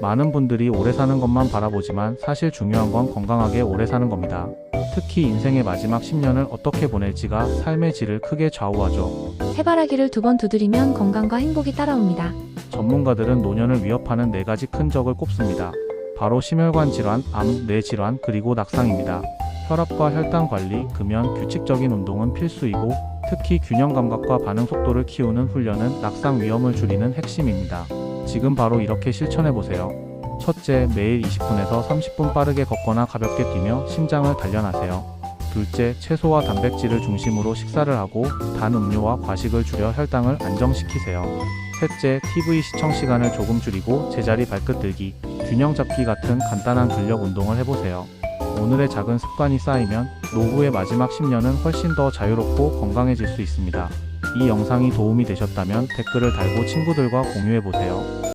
많은 분들이 오래 사는 것만 바라보지만 사실 중요한 건 건강하게 오래 사는 겁니다. 특히 인생의 마지막 10년을 어떻게 보낼지가 삶의 질을 크게 좌우하죠. 해바라기를 두 번 두드리면 건강과 행복이 따라옵니다. 전문가들은 노년을 위협하는 네 가지 큰 적을 꼽습니다. 바로 심혈관 질환, 암, 뇌 질환, 그리고 낙상입니다. 혈압과 혈당 관리, 금연, 규칙적인 운동은 필수이고 특히 균형 감각과 반응 속도를 키우는 훈련은 낙상 위험을 줄이는 핵심입니다. 지금 바로 이렇게 실천해 보세요. 첫째, 매일 20분에서 30분 빠르게 걷거나 가볍게 뛰며 심장을 단련하세요. 둘째, 채소와 단백질을 중심으로 식사를 하고 단 음료와 과식을 줄여 혈당을 안정시키세요. 셋째, TV 시청 시간을 조금 줄이고 제자리 발끝 들기, 균형 잡기 같은 간단한 근력 운동을 해보세요. 오늘의 작은 습관이 쌓이면 노후의 마지막 10년은 훨씬 더 자유롭고 건강해질 수 있습니다. 이 영상이 도움이 되셨다면 댓글을 달고 친구들과 공유해보세요.